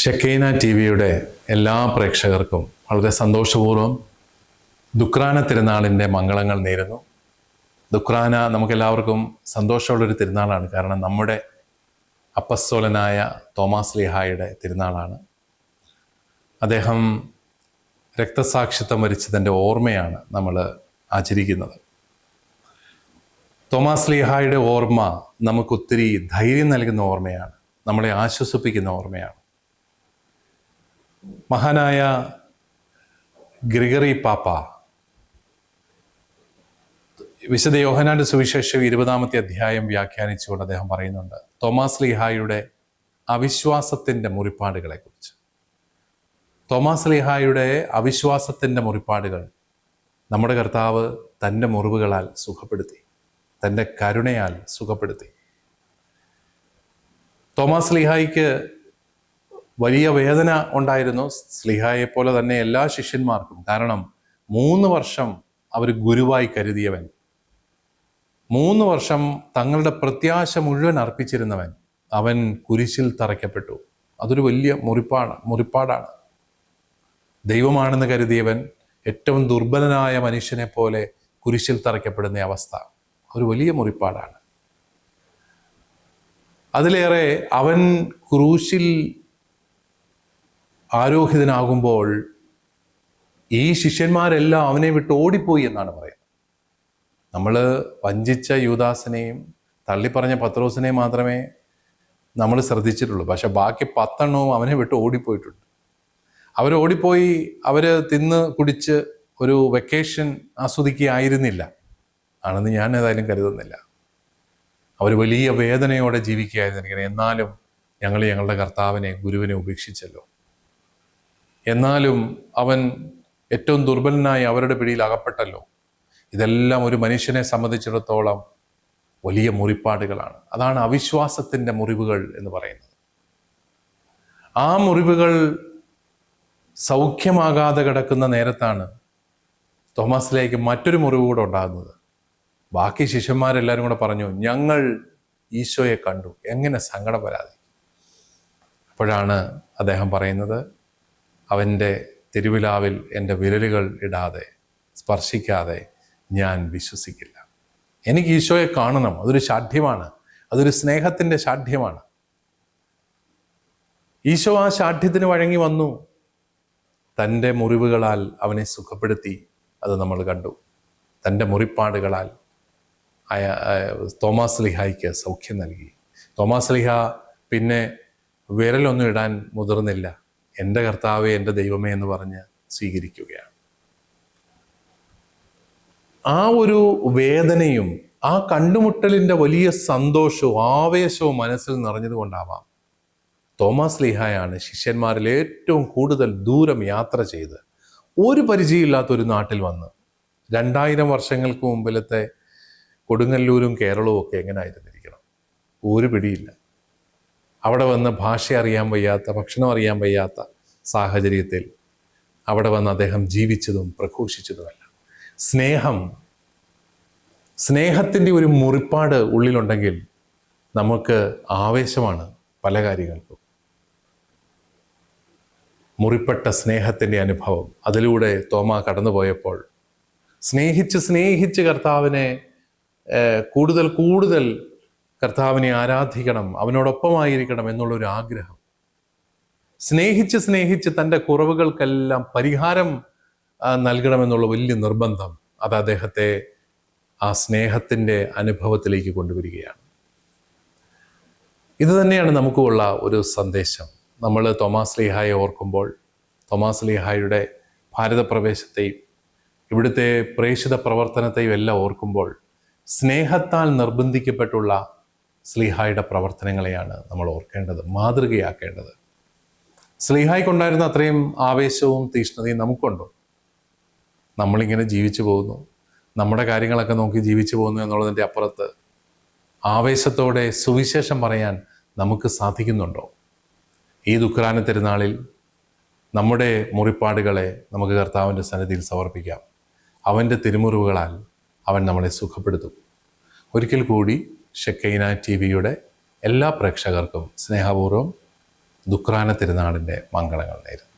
Shekinah T വിയുടെ എല്ലാ പ്രേക്ഷകർക്കും വളരെ സന്തോഷപൂർവം ദുക്രാന തിരുനാളിന്റെ മംഗളങ്ങൾ നേരുന്നു. ദുക്രാന നമുക്കെല്ലാവർക്കും സന്തോഷമുള്ളൊരു തിരുനാളാണ്. കാരണം നമ്മുടെ അപ്പസ്തോലനായ തോമാസ് ലിഹായുടെ തിരുനാളാണ്. അദ്ദേഹം രക്തസാക്ഷിത്വം വരിച്ചതിന്റെ ഓർമ്മയാണ് നമ്മൾ ആചരിക്കുന്നത്. തോമാസ് ലിഹായുടെ ഓർമ്മ നമുക്കൊത്തിരി ധൈര്യം നൽകുന്ന ഓർമ്മയാണ്. നമ്മളെ ആശ്വസിപ്പിക്കുന്ന ഓർമ്മയാണ്. മഹാനായ ഗ്രിഗറി പാപ്പ. വിശുദ്ധ യോഹനാന്റെ സുവിശേഷം ഇരുപതാമത്തെ അധ്യായം വ്യാഖ്യാനിച്ചുകൊണ്ട് അദ്ദേഹം പറയുന്നുണ്ട് തോമാസ് ലീഹായുടെ അവിശ്വാസത്തിന്റെ മുറിപ്പാടുകളെക്കുറിച്ച്. തോമാസ് ലിഹായുടെ അവിശ്വാസത്തിന്റെ മുറിപ്പാടുകൾ നമ്മുടെ കർത്താവ് തന്റെ മുറിവുകളാൽ സുഖപ്പെടുത്തി തന്റെ കരുണയാൽ സുഖപ്പെടുത്തി. തോമാസ് ലീഹായിക്ക് വലിയ വേദന ഉണ്ടായിരുന്നു. സ്ലിഹായെ പോലെ തന്നെ എല്ലാ ശിഷ്യന്മാർക്കും. കാരണം മൂന്ന് വർഷം അവർ ഗുരുവായി കരുതിയവൻ. മൂന്ന് വർഷം തങ്ങളുടെ പ്രത്യാശ മുഴുവൻ അർപ്പിച്ചിരുന്നവൻ. അവൻ കുരിശിൽ തറയ്ക്കപ്പെട്ടു. അതൊരു വലിയ മുറിപ്പാണ് മുറിപ്പാടാണ്. ദൈവമാണെന്ന് കരുതിയവൻ ഏറ്റവും ദുർബലനായ മനുഷ്യനെ പോലെ കുരിശിൽ തറയ്ക്കപ്പെടുന്ന അവസ്ഥ. ഒരു വലിയ മുറിപ്പാടാണ്. അതിലേറെ അവൻ ക്രൂശിൽ ആരോഹിതനാകുമ്പോൾ ഈ ശിഷ്യന്മാരെല്ലാം അവനെ വിട്ട് ഓടിപ്പോയി എന്നാണ് പറയുന്നത്. നമ്മൾ വഞ്ചിച്ച യൂദാസിനെയും തള്ളിപ്പറഞ്ഞ പത്രോസിനെയും മാത്രമേ നമ്മൾ ശ്രദ്ധിച്ചിട്ടുള്ളൂ. പക്ഷെ ബാക്കി പത്തെണ്ണവും അവനെ വിട്ട് ഓടിപ്പോയിട്ടുണ്ട്. അവർ ഓടിപ്പോയി അവർ തിന്ന് കുടിച്ച് ഒരു വെക്കേഷൻ ആസ്വദിക്കുകയായിരുന്നില്ല. ആണെന്ന് ഞാൻ ഏതായാലും കരുതുന്നില്ല. അവർ വലിയ വേദനയോടെ ജീവിക്കുകയായിരുന്നു എന്നാലും ഞങ്ങൾ ഞങ്ങളുടെ കർത്താവിനെ ഗുരുവിനെ ഉപേക്ഷിച്ചല്ലോ. എന്നാലും അവൻ ഏറ്റവും ദുർബലനായി അവരുടെ പിടിയിൽ അകപ്പെട്ടല്ലോ. ഇതെല്ലാം ഒരു മനുഷ്യനെ സംബന്ധിച്ചിടത്തോളം വലിയ മുറിപ്പാടുകളാണ്. അതാണ് അവിശ്വാസത്തിന്റെ മുറിവുകൾ എന്ന് പറയുന്നത്. ആ മുറിവുകൾ സൗഖ്യമാകാതെ കിടക്കുന്ന നേരത്താണ് തോമസിലേക്ക് മറ്റൊരു മുറിവ് കൂടെ ഉണ്ടാകുന്നത്. ബാക്കി ശിഷ്യന്മാരെല്ലാവരും കൂടെ പറഞ്ഞു ഞങ്ങൾ ഈശോയെ കണ്ടു. എങ്ങനെ സങ്കടം വരാതെ അപ്പോഴാണ് അദ്ദേഹം പറയുന്നത് അവന്റെ തിരുവിലാവിൽ എന്റെ വിരലുകൾ ഇടാതെ സ്പർശിക്കാതെ ഞാൻ വിശ്വസിക്കില്ല. എനിക്ക് ഈശോയെ കാണണം. അതൊരു ശാഠ്യമാണ്. അതൊരു സ്നേഹത്തിന്റെ ശാഠ്യമാണ്. ഈശോ ആ ശാഠ്യത്തിന് വഴങ്ങി വന്നു. തന്റെ മുറിവുകളാൽ അവനെ സുഖപ്പെടുത്തി. അത് നമ്മൾ കണ്ടു. തന്റെ മുറിപ്പാടുകളാൽ തോമാസ് ലിഹായ്ക്ക് സൗഖ്യം നൽകി. തോമാസ് ലിഹ പിന്നെ വിരലൊന്നും ഇടാൻ മുതിർന്നില്ല. എന്റെ കർത്താവെ എന്റെ ദൈവമേ എന്ന് പറഞ്ഞ് സ്വീകരിക്കുകയാണ്. ആ ഒരു വേദനയും ആ കണ്ടുമുട്ടലിന്റെ വലിയ സന്തോഷവും ആവേശവും മനസ്സിൽ നിറഞ്ഞതുകൊണ്ടാവാം തോമസ് ലീഹായാണ് ശിഷ്യന്മാരിൽ ഏറ്റവും കൂടുതൽ ദൂരം യാത്ര ചെയ്ത് ഒരു പരിചയമില്ലാത്ത ഒരു നാട്ടിൽ വന്ന് രണ്ടായിരം വർഷങ്ങൾക്ക് മുമ്പിലത്തെ കൊടുങ്ങല്ലൂരും കേരളവും ഒക്കെ എങ്ങനെ ആയിരുന്നിരിക്കണം ഒരു പിടിയില്ല. അവിടെ വന്ന് ഭാഷ അറിയാൻ വയ്യാത്ത ഭക്ഷണം അറിയാൻ വയ്യാത്ത സാഹചര്യത്തിൽ അവിടെ വന്ന് അദ്ദേഹം ജീവിച്ചതും പ്രഘോഷിച്ചതുമല്ല. സ്നേഹം സ്നേഹത്തിന്റെ ഒരു മുറിപ്പാട് ഉള്ളിലുണ്ടെങ്കിൽ നമുക്ക് ആവേശമാണ് പല കാര്യങ്ങൾക്കും. മുറിപ്പെട്ട സ്നേഹത്തിന്റെ അനുഭവം. അതിലൂടെ തോമ കടന്നുപോയപ്പോൾ സ്നേഹിച്ച് സ്നേഹിച്ച് കർത്താവിനെ കൂടുതൽ കൂടുതൽ കർത്താവിനെ ആരാധിക്കണം അവനോടൊപ്പമായിരിക്കണം എന്നുള്ളൊരു ആഗ്രഹം. സ്നേഹിച്ച് സ്നേഹിച്ച് തന്റെ കുറവുകൾക്കെല്ലാം പരിഹാരം നൽകണമെന്നുള്ള വലിയ നിർബന്ധം അത് അദ്ദേഹത്തെ ആ സ്നേഹത്തിന്റെ അനുഭവത്തിലേക്ക് കൊണ്ടുവരികയാണ്. ഇത് തന്നെയാണ് നമുക്കുള്ള ഒരു സന്ദേശം. നമ്മൾ തോമാസ് ലീഹായെ ഓർക്കുമ്പോൾ തോമാസ് ലീഹായുടെ ഭാരതപ്രവേശത്തെയും ഇവിടുത്തെ പ്രേഷിത പ്രവർത്തനത്തെയും എല്ലാം ഓർക്കുമ്പോൾ സ്നേഹത്താൽ നിർബന്ധിക്കപ്പെട്ടുള്ള സ്ലീഹായുടെ പ്രവർത്തനങ്ങളെയാണ് നമ്മൾ ഓർക്കേണ്ടത് മാതൃകയാക്കേണ്ടത്. സ്ലീഹായ്ക്കുണ്ടായിരുന്ന അത്രയും ആവേശവും തീഷ്ണതയും നമുക്കുണ്ടോ. നമ്മളിങ്ങനെ ജീവിച്ചു പോകുന്നു. നമ്മുടെ കാര്യങ്ങളൊക്കെ നോക്കി ജീവിച്ചു പോകുന്നു എന്നുള്ളതിന്റെ അപ്പുറത്ത് ആവേശത്തോടെ സുവിശേഷം പറയാൻ നമുക്ക് സാധിക്കുന്നുണ്ടോ? ഈ ദുഃഖാന തിരുനാളിൽ നമ്മുടെ മുറിപ്പാടുകളെ നമുക്ക് കർത്താവിന്റെ സന്നിധിയിൽ സമർപ്പിക്കാം. അവന്റെ തിരുമുറിവുകളാൽ അവൻ നമ്മളെ സുഖപ്പെടുത്തും. ഒരിക്കൽ കൂടി ഷെക്കൈന ടി വിയുടെ എല്ലാ പ്രേക്ഷകർക്കും സ്നേഹപൂർവം ദുക്രാന തിരുനാളിന്റെ മംഗളങ്ങൾ നേരുന്നു.